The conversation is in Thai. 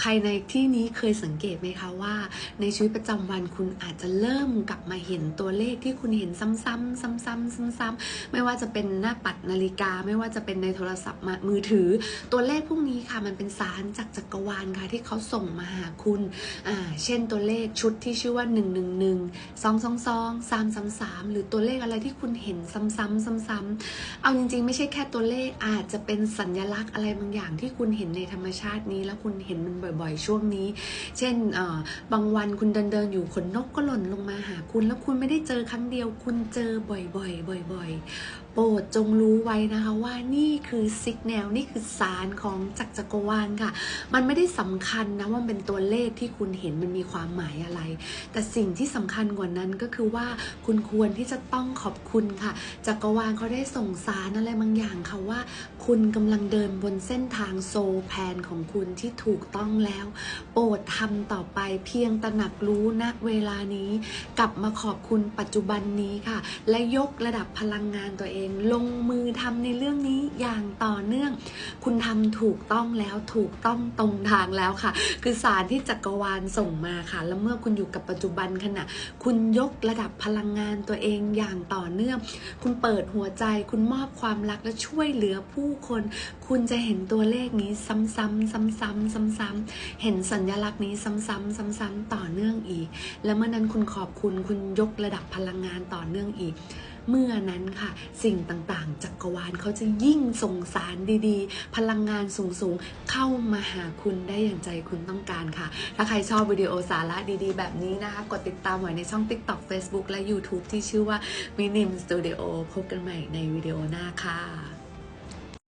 ใครในที่นี้เคยสังเกตไหมคะว่า ในชีวิตประจำวันคุณอาจจะเริ่มกลับมาเห็นตัวเลขที่คุณเห็นซ้ำๆซ้ำๆซ้ำๆไม่ว่าจะเป็นหน้าปัดนาฬิกา ไม่ว่าจะเป็นในโทรศัพท์มือถือ ตัวเลขพวกนี้ค่ะมันเป็นสารจากจักรวาลค่ะที่เขาส่งมาหาคุณอ่าเช่นตัวเลขชุดที่ชื่อว่า 1 1 1 2 2 2 3 3 3 หรือตัวเลขอะไรที่คุณเห็นซ้ำๆซ้ำๆเอาจริงๆ ไม่ใช่แค่ตัวเลขอาจจะเป็นสัญลักษณ์อะไรบางอย่างที่คุณเห็นในธรรมชาตินี้แล้วคุณเห็นมันบ่บ่อยๆ ช่วงนี้ เช่นบางวันคุณเดินเดินอยู่ขนนกก็หล่นลงมาหาคุณ แล้วคุณไม่ได้เจอครั้งเดียว คุณเจอบ่อยๆ บ่อยๆโปรดจงรู้ไว้นะคะว่านี่คือซิกแนลนี่คือสารของจักรจักรวาลค่ะ มันไม่ได้สำคัญนะว่ามันเป็นตัวเลขที่คุณเห็นมันมีความหมายอะไร แต่สิ่งที่สำคัญกว่านั้นก็คือว่าคุณควรที่จะต้องขอบคุณค่ะจักรวาลเขาได้ส่งสารอะไรบางอย่างค่ะว่า คุณกำลังเดินบนเส้นทางโซแพนของคุณที่ถูกต้องแล้ว โปรดทำต่อไปเพียงตระหนักรู้ณเวลานี้ กลับมาขอบคุณปัจจุบันนี้ค่ะ และยกระดับพลังงานตัวเองลงมือทำในเรื่องนี้อย่างต่อเนื่อง คุณทำถูกต้องแล้วถูกต้องตรงทางแล้วค่ะ คือสารที่จักรวาลส่งมาค่ะ แล้วเมื่อคุณอยู่กับปัจจุบันขณะ คุณยกระดับพลังงานตัวเองอย่างต่อเนื่อง คุณเปิดหัวใจ คุณมอบความรักและช่วยเหลือผู้คน คุณจะเห็นตัวเลขนี้ซ้ำๆซ้ำๆซ้ำๆเห็นสัญลักษณ์นี้ซ้ำๆซ้ำๆต่อเนื่องอีก และเมื่อนั้นคุณขอบคุณ คุณยกระดับพลังงานต่อเนื่องอีก เมื่อนั้นค่ะ สิ่งต่างๆ จักรวาลเขาจะยิ่งส่งสารดีๆ พลังงานสูงๆ เข้ามาหาคุณได้อย่างใจคุณต้องการค่ะ ถ้าใครชอบวิดีโอสาระดีๆ แบบนี้นะคะ กดติดตามไว้ในช่อง TikTok Facebook และ YouTube ที่ชื่อว่า Minim Studio พบกันใหม่ในวิดีโอหน้าค่ะ